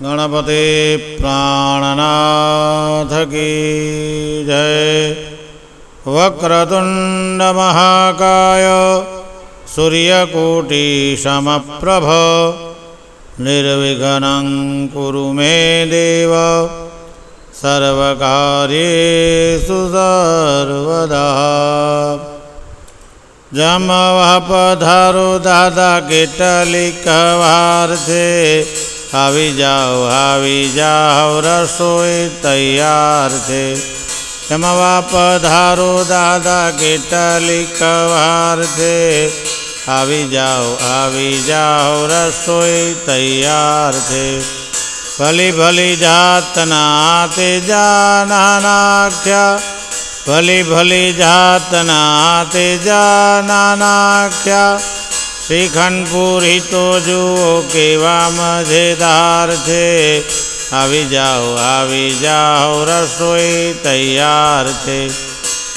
ગણપતિ પ્રાણનાથ કી જય. વક્રતુંડ મહાકાય સૂર્યકોટી સમપ્રભ. નિર્વિઘ્नं કુરુ મે દેવ. સર્વકાર્યેષુ સર્વદા. જમવા પધારો દાદા કેટલી કવાર છે. આવી જાઓ આવી જાઓ રસોઈ તૈયાર છે જમવા પધારો દાદા કેટલી કવાર છે આવી જાઓ આવી જાઓ રસોઈ તૈયાર છે ભલી ભલી જાતના તે જાનાખ્યા ભલી ભલી જાતના તે જાનાખ્યા શ્રીખંડ પૂરી તો જુઓ કેવા મજેદાર છે. આવી જાઓ આવી જાઓ, રસોઈ તૈયાર છે.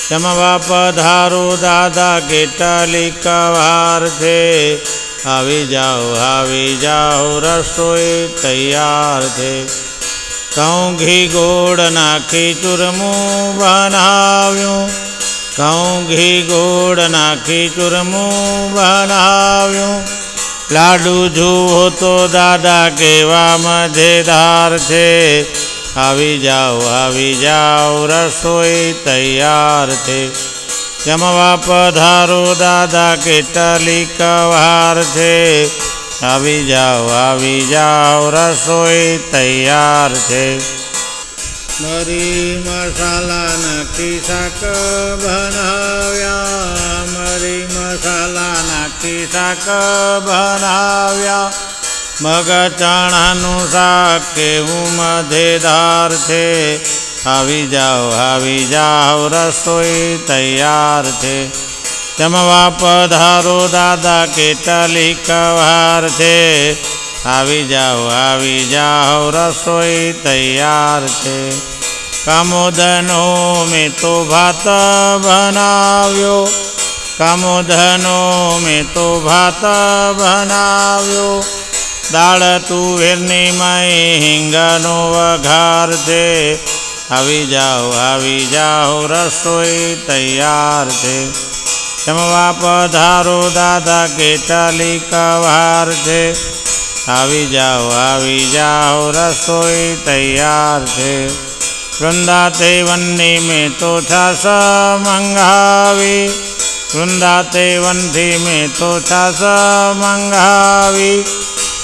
જમવા પધારો, દાદા કેટલી કવાર છે. આવી જાઓ આવી જાઓ, રસોઈ તૈયાર છે. ઘઉં ઘી ગોળ નાખી ચૂરમું બનાવ્યું. ઘઉં ઘી ગોળ નાખી ચૂરમું બનાવ્યું. લાડુ જુઓ તો દાદા કેવા મજેદાર છે. આવી જાઓ આવી જાઓ, રસોઈ તૈયાર છે. જમવા પધારો, દાદા કેટલી કવાર છે. આવી જાઓ આવી જાઓ, રસોઈ તૈયાર છે. મરી મસાલા નાખી શાક બનાવ્યા. મરી મસાલા નાખી શાક બનાવ્યા મગ ચણાનું શાક કેવું મધેદાર છે? આવી જાઓ આવી જાઓ. રસોઈ તૈયાર છે જમવા પધારો દાદા કેટલી કવાર છે? આવી જાઓ આવી જાઓ, રસોઈ તૈયાર છે. કમોદનો મેં તો ભાત બનાવ્યો. કમોદનો મેં તો ભાત બનાવ્યો. દાળ તુવેરની મય હિંગનો વઘાર છે. આવી જાઓ આવી જાઓ, રસોઈ તૈયાર છે. જમવા પધારો, દાદા કેટલી કવાર છે. આવી જાઓ આવી જાઓ, રસોઈ તૈયાર છે. વૃંદાતે વનની મેં તો છાસ મંગાવી. વૃંદાતે વનથી મેં તો છાસ મંગાવી.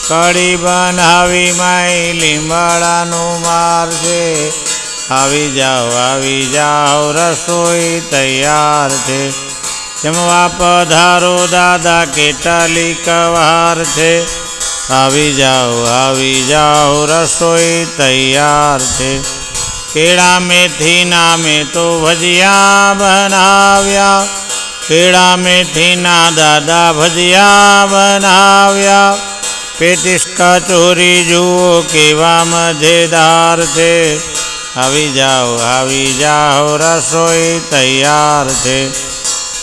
કઢી બનાવી માય લીંબાડાનું માર છે. આવી જાઓ આવી જાઓ, રસોઈ તૈયાર છે. જમવા પધારો દાદા, કેટલી કવાર છે. આવી જાઓ આવી જાઓ, રસોઈ તૈયાર છે. કેળા મેથીના મેં તો ભજીયા બનાવ્યા. કેળા મેથીના દાદા ભજીયા બનાવ્યા. પેટીસ કચોરી જુઓ કેવા મજેદાર છે. આવી જાઓ આવી જાઓ, રસોઈ તૈયાર છે.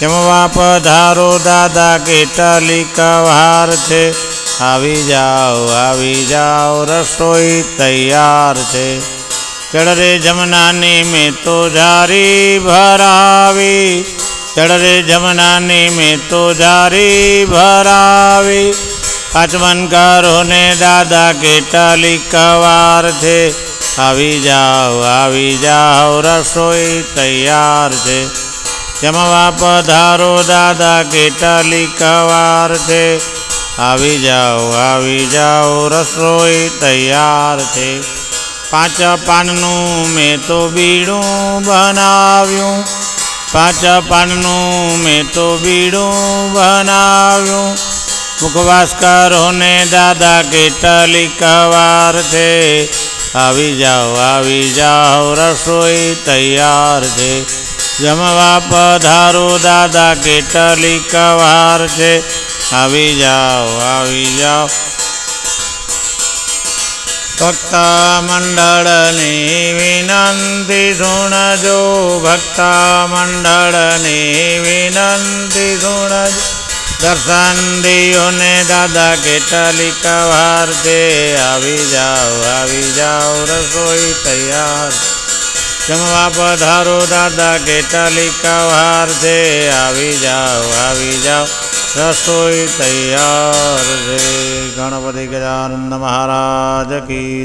જમવા પધારો દાદા, કેટલી કવાર છે. આવી જાઓ આવી જાઓ, રસોઈ તૈયાર છે. ચડરે જમનાની મેં તો જારી ભરાવી. ચડરે જમનાની મેં તો જારી ભરાવી. પાચમન કરો ને દાદા કેટલી કવાર છે. આવી જાઓ આવી જાઓ, રસોઈ તૈયાર છે. જમવા પધારો, દાદા કેટલી કવાર છે. આવી જાઓ આવી જાઓ, રસોઈ તૈયાર છે. પાંચ પાનનું મેં તો બીડું બનાવ્યું. પાંચ પાનનું મેં તો બીડું બનાવ્યું. મુખવાસ કરો ને દાદા કેટલી કવાર છે. આવી જાઓ આવી જાઓ, રસોઈ તૈયાર છે. જમવા પધારો દાદા કેટલી કવાર છે. આવી જાઓ આવી જાઓ. ભક્ત મંડળની વિનંતી સુણજો ભક્ત મંડળની વિનંતી સુણજો દર્શન દિયોને દાદા કેટલી કવાર છે. આવી જાઓ આવી જાઓ, રસોઈ તૈયાર. જમવા પધારો, દાદા કેટલી કવાર છે. આવી જાઓ આવી જાઓ. રસોઈ તૈયાર છે. ગણપતિ ગજાનંદ મહારાજ કી